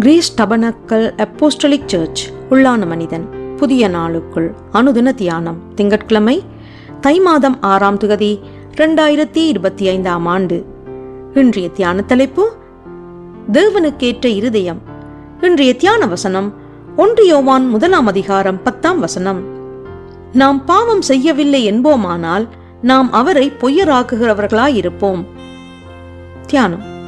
Greece tabernacle apostolic search உள்ளான மனிதன் புதிய நாளுக்குள் அனுதின தியானம் திங்கட்கிழமை தை மாதம் ஆறாம் திகதி ரெண்டாயிரத்தி இருபத்தி ஐந்தாம் ஆண்டு. இன்றைய தியான தலைப்பு தேவனுக்கேற்ற இருதயம். இன்றைய தியான வசனம் ஒன்று யோவான் முதலாம் அதிகாரம் பத்தாம் வசனம். நாம் பாவம் செய்யவில்லை என்போமானால் நாம் அவரை பொய்யராக்குகிறவர்களாயிருப்போம். தியானம்.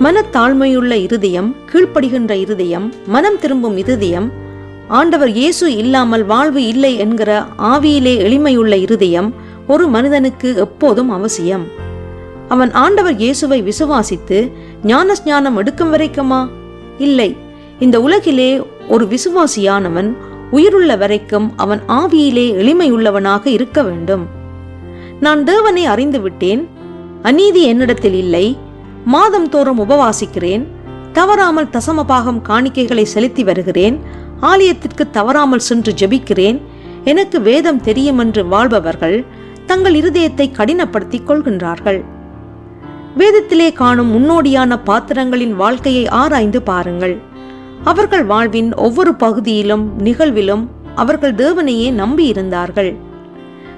மனத்தாழ்மையுள்ள இருதயம் கீழ்ப்படுகின்ற இருதயம் மனம் திரும்பும் இருதயம் ஆண்டவர் இயேசு இல்லாமல் வாழ்வு இல்லை என்கிற ஆவியிலே எளிமையுள்ள இருதயம் ஒரு மனிதனுக்கு எப்போதும் அவசியம். அவன் ஆண்டவர் இயேசுவை விசுவாசித்து ஞானஸ்ஞானம் எடுக்கும் வரைக்குமா? இல்லை. இந்த உலகிலே ஒரு விசுவாசியானவன் உயிருள்ள வரைக்கும் அவன் ஆவியிலே எளிமையுள்ளவனாக இருக்க வேண்டும். நான் தேவனை அறிந்து விட்டேன் அநீதி என்னிடத்தில் இல்லை மாதம் தோறும் உபவாசிக்கிறேன். தவறாமல் தசமபாகம் காணிக்கைகளை செலுத்தி வருகிறேன். ஆலயத்திற்கு தவறாமல் சென்று ஜெபிக்கிறேன். எனக்கு வேதம் தெரியும் என்று வாழ்பவர்கள் தங்கள் இருதயத்தை கடினப்படுத்திக் கொள்கின்றார்கள். வேதத்திலே காணும் முன்னோடியான பாத்திரங்களின் வாழ்க்கையை ஆராய்ந்து பாருங்கள். அவர்கள் வாழ்வின் ஒவ்வொரு பகுதியிலும் நிகழ்விலும் அவர்கள் தேவனையே நம்பியிருந்தார்கள்.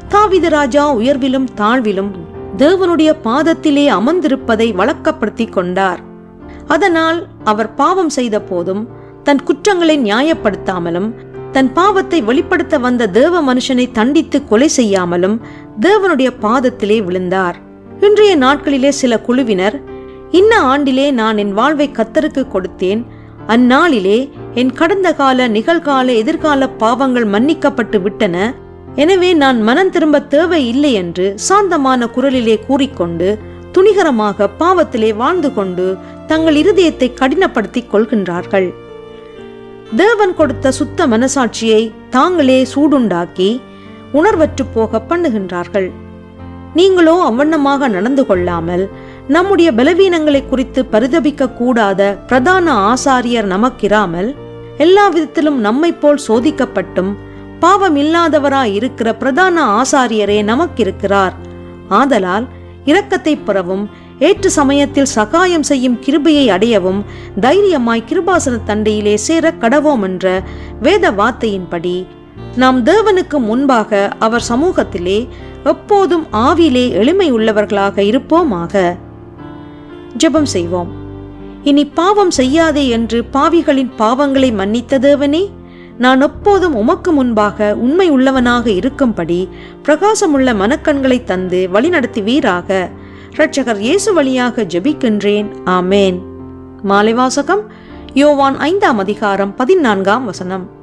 தாவித ராஜா உயர்விலும் தாழ்விலும் தேவனுடைய பாதத்திலே அமர்ந்திருப்பதை வழக்கப்படுத்திக் கொண்டார். அதனால் அவர் பாவம் செய்த போதும் தன் குற்றங்களை நியாயப்படுத்தாமலும் தன் பாவத்தை வெளிப்படுத்த வந்த தேவ மனுஷனை தண்டித்து கொலை செய்யாமலும் தேவனுடைய பாதத்திலே விழுந்தார். இன்றைய நாட்களிலே சில குழுவினர் இன்ன ஆண்டிலே நான் என் வாழ்வை கத்தருக்கு கொடுத்தேன். அந்நாளிலே என் கடந்த கால நிகழ்கால எதிர்கால பாவங்கள் மன்னிக்கப்பட்டு விட்டன. எனவே நான் மனம் திரும்ப தேவை இல்லை என்று சாந்தமான குரலிலே கூறிக்கொண்டு துணிகரமாக பாவத்திலே வாழ்ந்து கொண்டு தங்கள் இருதயத்தை கடினப்படுத்திக் கொள்கின்றார்கள். தேவன் கொடுத்த சுத்த மனசாட்சியை தாங்களே சூடுண்டாக்கி உணர்வற்று போக பண்ணுகின்றார்கள். நீங்களோ அவ்வண்ணமாக நடந்து கொள்ளாமல் நம்முடைய பலவீனங்களை குறித்து பரிதபிக்க கூடாத பிரதான ஆசாரியர் நமக்கிராமல் எல்லா விதத்திலும் நம்மை போல் சோதிக்கப்பட்டும் பாவம் இல்லாதவராய் இருக்கிற பிரதான ஆசாரியரே நமக்கிருக்கிறார். ஆதலால் இரக்கத்தை பெறவும் ஏற்று சமயத்தில் சகாயம் செய்யும் கிருபையை அடையவும் தைரியமாய் கிருபாசன தண்டையிலே சேர கடவோம் என்ற வேத வார்த்தையின்படி நாம் தேவனுக்கு முன்பாக அவர் சமூகத்திலே எப்போதும் ஆவிலே எளிமை உள்ளவர்களாக இருப்போமாக. ஜெபம் செய்வோம். இனி பாவம் செய்யாதே என்று பாவிகளின் பாவங்களை மன்னித்த தேவனே நான் எப்போதும் உமக்கு முன்பாக உண்மை உள்ளவனாக இருக்கும்படி பிரகாசமுள்ள மனக்கண்களை தந்து வழிநடத்துவீராக. இரட்சகர் இயேசு வழியாக ஜெபிக்கின்றேன். ஆமேன். மாலை வாசகம். யோவான் ஐந்தாம் அதிகாரம் பதினான்காம் வசனம்.